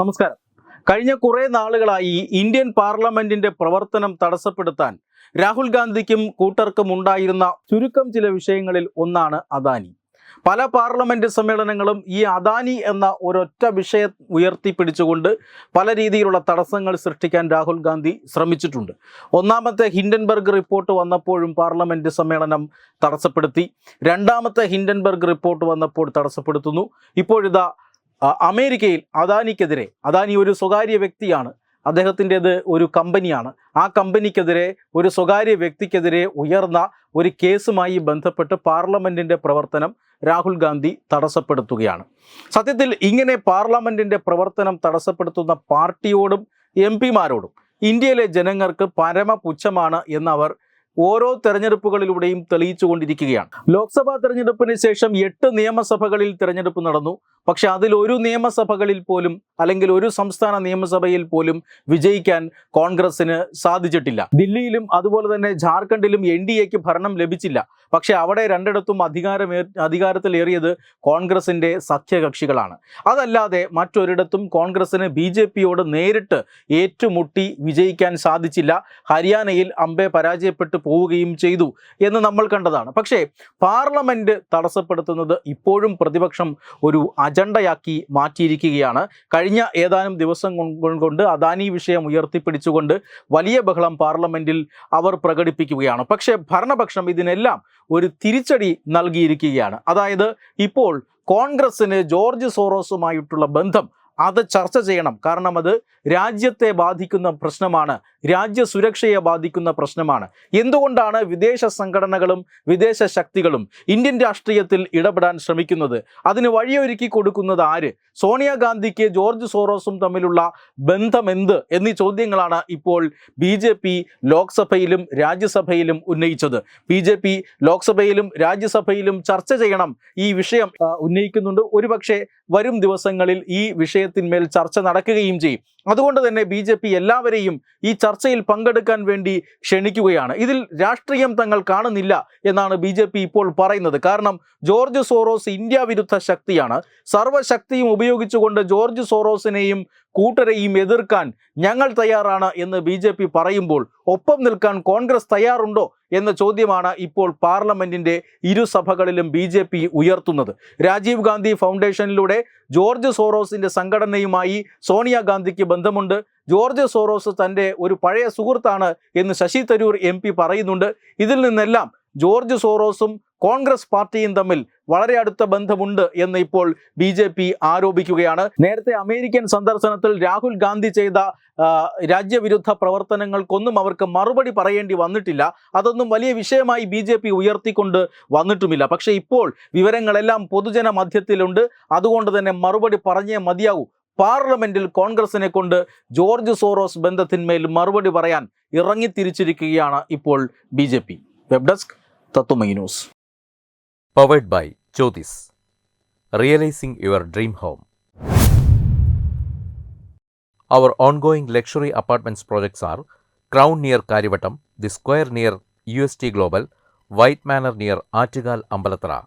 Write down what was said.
നമസ്കാരം. കഴിഞ്ഞ കുറേ നാളുകളായി ഇന്ത്യൻ പാർലമെന്റിന്റെ പ്രവർത്തനം തടസ്സപ്പെടുത്താൻ രാഹുൽ ഗാന്ധിക്കും കൂട്ടർക്കും ഉണ്ടായിരുന്ന ചുരുക്കം ചില വിഷയങ്ങളിൽ ഒന്നാണ് അദാനി. പല പാർലമെന്റ് സമ്മേളനങ്ങളും ഈ അദാനി എന്ന ഒരൊറ്റ വിഷയം ഉയർത്തിപ്പിടിച്ചുകൊണ്ട് പല രീതിയിലുള്ള തടസ്സങ്ങൾ സൃഷ്ടിക്കാൻ രാഹുൽ ഗാന്ധി ശ്രമിച്ചിട്ടുണ്ട്. ഒന്നാമത്തെ ഹിൻഡൻബർഗ് റിപ്പോർട്ട് വന്നപ്പോഴും പാർലമെന്റ് സമ്മേളനം തടസ്സപ്പെടുത്തി. രണ്ടാമത്തെ ഹിൻഡൻബർഗ് റിപ്പോർട്ട് വന്നപ്പോൾ തടസ്സപ്പെടുത്തുന്നു. ഇപ്പോഴിതാ അമേരിക്കയിൽ അദാനിക്കെതിരെ അദാനി ഒരു സ്വകാര്യ വ്യക്തിയാണ്. അദ്ദേഹത്തിന്റെത് ഒരു കമ്പനിയാണ്. ആ കമ്പനിക്കെതിരെ ഒരു സ്വകാര്യ വ്യക്തിക്കെതിരെ ഉയർന്ന ഒരു കേസുമായി ബന്ധപ്പെട്ട് പാർലമെന്റിന്റെ പ്രവർത്തനം രാഹുൽ ഗാന്ധി തടസ്സപ്പെടുത്തുകയാണ്. സത്യത്തിൽ ഇങ്ങനെ പാർലമെന്റിന്റെ പ്രവർത്തനം തടസ്സപ്പെടുത്തുന്ന പാർട്ടിയോടും എം പിമാരോടും ഇന്ത്യയിലെ ജനങ്ങൾക്ക് പരമപുച്ഛമാണ് എന്നവർ ഓരോ തെരഞ്ഞെടുപ്പുകളിലൂടെയും തെളിയിച്ചുകൊണ്ടിരിക്കുകയാണ്. ലോക്സഭാ തെരഞ്ഞെടുപ്പിന് ശേഷം എട്ട് നിയമസഭകളിൽ തെരഞ്ഞെടുപ്പ് നടന്നു. പക്ഷെ അതിൽ ഒരു നിയമസഭകളിൽ പോലും അല്ലെങ്കിൽ ഒരു സംസ്ഥാന നിയമസഭയിൽ പോലും വിജയിക്കാൻ കോൺഗ്രസിന് സാധിച്ചിട്ടില്ല. ദില്ലിയിലും അതുപോലെ തന്നെ ജാർഖണ്ഡിലും എൻ ഡി എക്ക് ഭരണം ലഭിച്ചില്ല. പക്ഷെ അവിടെ രണ്ടിടത്തും അധികാരമേ അധികാരത്തിലേറിയത് കോൺഗ്രസിന്റെ സഖ്യകക്ഷികളാണ്. അതല്ലാതെ മറ്റൊരിടത്തും കോൺഗ്രസിന് ബി ജെ പിയോട് നേരിട്ട് ഏറ്റുമുട്ടി വിജയിക്കാൻ സാധിച്ചില്ല. ഹരിയാനയിൽ അംബെ പരാജയപ്പെട്ടു. പോവുകയും ചെയ്തു എന്ന് നമ്മൾ കണ്ടതാണ്. പക്ഷേ പാർലമെന്റ് തടസ്സപ്പെടുത്തുന്നത് ഇപ്പോഴും പ്രതിപക്ഷം ഒരു അജണ്ടയാക്കി മാറ്റിയിരിക്കുകയാണ്. കഴിഞ്ഞ ഏതാനും ദിവസം കൊണ്ട് അദാനി വിഷയം ഉയർത്തിപ്പിടിച്ചുകൊണ്ട് വലിയ ബഹളം പാർലമെന്റിൽ അവർ പ്രകടിപ്പിക്കുകയാണ്. പക്ഷേ ഭരണപക്ഷം ഇതിനെല്ലാം ഒരു തിരിച്ചടി നൽകിയിരിക്കുകയാണ്. അതായത് ഇപ്പോൾ കോൺഗ്രസിന് ജോർജ് സോറോസുമായിട്ടുള്ള ബന്ധം അത് ചർച്ച ചെയ്യണം. കാരണം അത് രാജ്യത്തെ ബാധിക്കുന്ന പ്രശ്നമാണ് രാജ്യ സുരക്ഷയെ ബാധിക്കുന്ന പ്രശ്നമാണ്. എന്തുകൊണ്ടാണ് വിദേശ സംഘടനകളും വിദേശ ശക്തികളും ഇന്ത്യൻ രാഷ്ട്രീയത്തിൽ ഇടപെടാൻ ശ്രമിക്കുന്നത്? അതിന് വഴിയൊരുക്കി കൊടുക്കുന്നത് ആര്? സോണിയാഗാന്ധിക്ക് ജോർജ് സോറോസും തമ്മിലുള്ള ബന്ധം എന്ത് എന്നീ ചോദ്യങ്ങളാണ് ഇപ്പോൾ ബി ജെ പി ലോക്സഭയിലും രാജ്യസഭയിലും ഉന്നയിച്ചത്. ബി ജെ പി ലോക്സഭയിലും രാജ്യസഭയിലും ചർച്ച ചെയ്യണം ഈ വിഷയം ഉന്നയിക്കുന്നുണ്ട്. ഒരുപക്ഷെ വരും ദിവസങ്ങളിൽ ഈ വിഷയത്തിന്മേൽ ചർച്ച നടക്കുകയും ചെയ്യും. അതുകൊണ്ട് തന്നെ ബി എല്ലാവരെയും ഈ ചർച്ചയിൽ പങ്കെടുക്കാൻ വേണ്ടി ക്ഷണിക്കുകയാണ്. ഇതിൽ രാഷ്ട്രീയം തങ്ങൾ കാണുന്നില്ല എന്നാണ് ബി ഇപ്പോൾ പറയുന്നത്. കാരണം ജോർജ് സോറോസ് ഇന്ത്യ വിരുദ്ധ ശക്തിയാണ്. സർവശക്തിയും ഉപയോഗിച്ചുകൊണ്ട് ജോർജ് സോറോസിനെയും കൂട്ടരെയും എതിർക്കാൻ ഞങ്ങൾ തയ്യാറാണ് എന്ന് ബി ജെ പി പറയുമ്പോൾ ഒപ്പം നിൽക്കാൻ കോൺഗ്രസ് തയ്യാറുണ്ടോ എന്ന ചോദ്യമാണ് ഇപ്പോൾ പാർലമെന്റിന്റെ ഇരുസഭകളിലും ബി ജെ പി ഉയർത്തുന്നത്. രാജീവ് ഗാന്ധി ഫൗണ്ടേഷനിലൂടെ ജോർജ് സോറോസിന്റെ സംഘടനയുമായി സോണിയാഗാന്ധിക്ക് ബന്ധമുണ്ട്. ജോർജ് സോറോസ് തന്റെ ഒരു പഴയ സുഹൃത്താണ് എന്ന് ശശി തരൂർ എം പറയുന്നുണ്ട്. ഇതിൽ നിന്നെല്ലാം ജോർജ് സോറോസും കോൺഗ്രസ് പാർട്ടിയും തമ്മിൽ വളരെ അടുത്ത ബന്ധമുണ്ട് എന്ന് ഇപ്പോൾ ബി ജെ പി ആരോപിക്കുകയാണ്. നേരത്തെ അമേരിക്കൻ സന്ദർശനത്തിൽ രാഹുൽ ഗാന്ധി ചെയ്ത രാജ്യവിരുദ്ധ പ്രവർത്തനങ്ങൾക്കൊന്നും അവർക്ക് മറുപടി പറയേണ്ടി വന്നിട്ടില്ല. അതൊന്നും വലിയ വിഷയമായി ബി ജെ പി ഉയർത്തിക്കൊണ്ട് വന്നിട്ടുമില്ല. പക്ഷേ ഇപ്പോൾ വിവരങ്ങളെല്ലാം പൊതുജന മധ്യത്തിലുണ്ട് അതുകൊണ്ട് തന്നെ മറുപടി പറഞ്ഞേ മതിയാവൂ. പാർലമെന്റിൽ കോൺഗ്രസിനെ കൊണ്ട് ജോർജ് സോറോസ് ബന്ധത്തിന്മേൽ മറുപടി പറയാൻ ഇറങ്ങിത്തിരിച്ചിരിക്കുകയാണ് ഇപ്പോൾ B J P web desk Tatwamayi news Powered by Jyotis. Realizing your dream home. Our ongoing luxury apartments projects are Crown near Karivattam, The Square near UST Global, White Manor near Artigal Ambalatra,